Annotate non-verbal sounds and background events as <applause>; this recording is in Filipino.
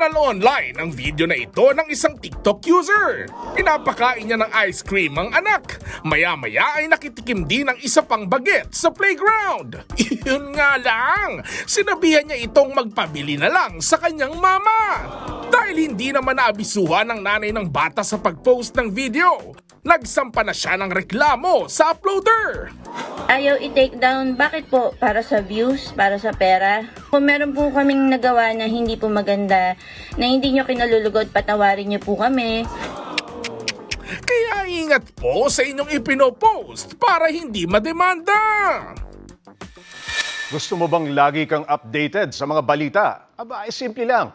Viral online ang video na ito ng isang TikTok user. Pinapakain niya ng ice cream ang anak. Maya-maya ay nakitikim din ng isa pang baget sa playground. <laughs> Yun nga lang, sinabihan niya itong magpabili na lang sa kanyang mama. Dahil hindi naman naabisuhan ng nanay ng bata sa pag-post ng video, nagsampa na siya ng reklamo sa uploader. Ayaw i-take down. Bakit po? Para sa views? Para sa pera? Kung meron po kaming nagawa na hindi po maganda, na hindi nyo kinalulugod, patawarin nyo po kami. Kaya ingat po sa inyong ipinopost para hindi mademanda. Gusto mo bang lagi kang updated sa mga balita? Aba, ay simple lang.